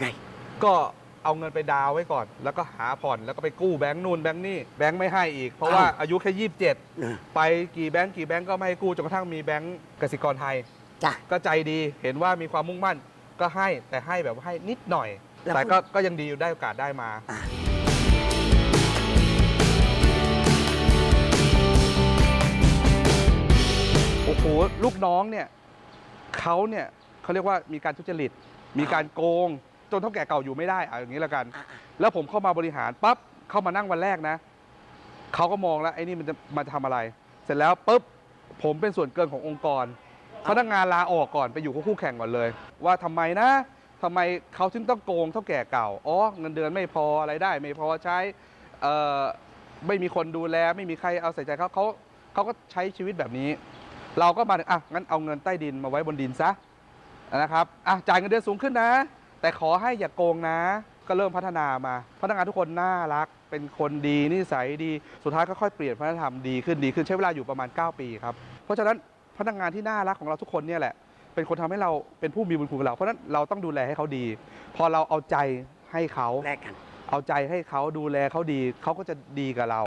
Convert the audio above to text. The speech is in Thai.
ไง ก็เอาเงินไปดาวน์ไว้ก่อน แล้วก็หาผ่อนแล้วก็ไปกู้แบงค์นู่นแบงค์นี่แบงค์ไม่ให้อีก เพราะว่าอ้าวอายุแค่ยี่สิบเจ็ดเออไปกี่แบงค์กี่แบงค์ก็ไม่ให้กู้จนกระทั่งมีแบงค์กสิกรไทยจ้ะก็ใจดีเห็นว่ามีความมุ่งมั่นก็ให้แต่ให้แบบว่าให้นิดหน่อย แล้ว แต่ก็ก็ยังดีอยู่ได้โอกาสได้มา อะโอ้โหลูกน้องเนี่ยเขาเนี่ยเขาเรียกว่ามีการทุจริต มีการโกง จนเท่าแก่เก่าอยู่ไม่ได้เอาอย่างนี้แล้วกันอะอะแล้วผมเข้ามาบริหารปั๊บเข้ามานั่งวันแรกนะเขาก็มองแล้วไอ้นี่มันจะมาทำอะไร เสร็จแล้วปุ๊บผมเป็นส่วนเกินขององค์กรพนักงานลาออกก่อนไปอยู่กับคู่แข่งก่อนเลย ว่าทำไมนะทำไมเขาถึงต้องโกงเท่าแก่เก่าอ๋อเงินเดือนไม่พออะไรได้ ไม่พอใช้เอ่อไม่มีคนดูแล ไม่มีใครเอาใส่ใจเขาเขาเขาก็ใช้ชีวิตแบบนี้ เราก็มาอะงั้นเอาเงินใต้ดินมาไว้บนดินซะนะครับอะจ่ายเงินเดือนสูงขึ้นนะ แต่ขอให้อย่ากโกงนะ ก็เริ่มพัฒนามา พนักงานทุกคนน่ารัก เป็นคนดีนิสัยดี สุดท้ายก็ค่อยเปลี่ยนพฤติกรรมดีขึ้นดีขึ้นใช้เวลาอยู่ประมาณ 9 ปีครับ เพราะฉะนั้นพนักงานที่น่ารักของเราทุกคนเนี่ยแหละ เป็นคนทำให้เราเป็นผู้มีบุญคุณกับเรา เพราะฉะนั้นเราต้องดูแลให้เขาดี พอเราเอาใจให้เขาแลกกัน เอาใจให้เขาดูแลเขาดีเขาก็จะดีกับเรา